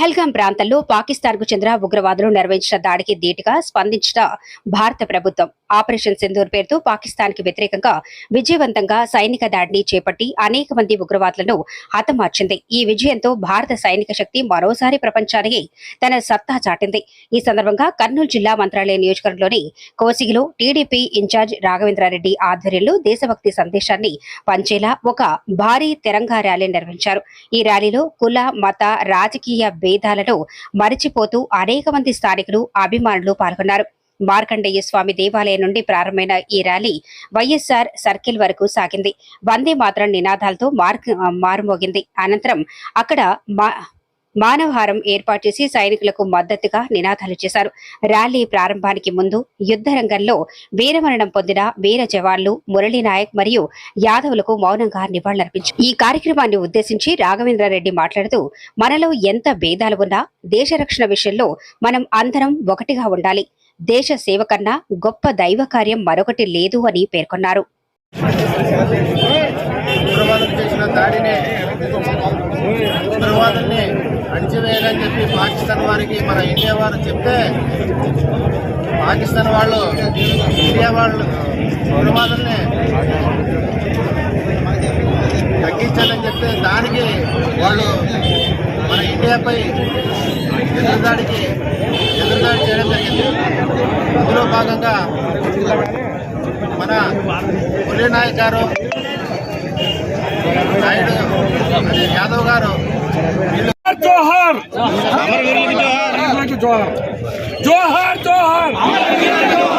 పహల్గాం ప్రాంతంలో పాకిస్తాన్కు చెందిన ఉగ్రవాదులు నిర్వహించిన దాడికి ధీటుగా స్పందించిన భారత ప్రభుత్వం. ఆపరేషన్ సింధూర్ పేరుతో పాకిస్తాన్కి వ్యతిరేకంగా విజయవంతంగా సైనిక దాడిని చేపట్టి అనేక మంది ఉగ్రవాదులను హతమార్చింది. ఈ విజయంతో భారత సైనిక శక్తి మరోసారి ప్రపంచానికి తన సత్తా చాటింది. ఈ సందర్భంగా కర్నూలు జిల్లా మంత్రాలయ నియోజకవర్గంలోని కోసిగిలో టీడీపీ ఇన్ఛార్జ్ రాఘవేంద్రారెడ్డి ఆధ్వర్యంలో దేశభక్తి సందేశాన్ని పంచేలా ఒక భారీ తెరంగా ర్యాలీ నిర్వహించారు. ఈ ర్యాలీలో కుల మత రాజకీయ భేదాలను మరిచిపోతూ అనేక మంది స్థానికులు అభిమానులు పాల్గొన్నారు. మార్కండేయ స్వామి దేవాలయం నుండి ప్రారంభమైన ఈ ర్యాలీ వైఎస్ఆర్ సర్కిల్ వరకు సాగింది. వందే మాత్రం నినాదాలతో మార్క్ మారుమోగింది. అనంతరం అక్కడ మా మానవహారం ఏర్పాటు చేసి సైనికులకు మద్దతుగా నినాదాలు చేశారు. ర్యాలీ ప్రారంభానికి ముందు యుద్ధ రంగంలో వీరమరణం పొందిన వీర జవాన్లు మురళీ నాయక్ మరియు యాదవులకు మౌనంగా నివాళులర్పించారు ఈ కార్యక్రమాన్ని ఉద్దేశించి రాఘవేంద్రారెడ్డి మాట్లాడుతూ మనలో ఎంత భేదాలు ఉన్నా దేశ రక్షణ విషయంలో మనం అందరం ఒకటిగా ఉండాలి. దేశ సేవ కన్నా గొప్ప దైవ కార్యం మరొకటి లేదు అని పేర్కొన్నారు. ఉగ్రవాదులు చేసిన దాడిని ఉగ్రవాదుల్ని అణిచివేయాలని చెప్పి పాకిస్తాన్ వారికి మన ఇండియా వారు చెప్తే పాకిస్తాన్ వాళ్ళు ఇండియా వాళ్ళు ఉగ్రవాదుల్ని తగ్గించాలని చెప్తే దానికి వాళ్ళు మన ఇండియాపై ఎదురుదాడికి ఎదురుదాడి చేయడం జరిగింది. అందులో భాగంగా మన మురళీ నాయక్ గారు నాయుడు అదే యాదవ్ గారు వీళ్ళు జోహార్ జోహార్ జోహార్ జోహార్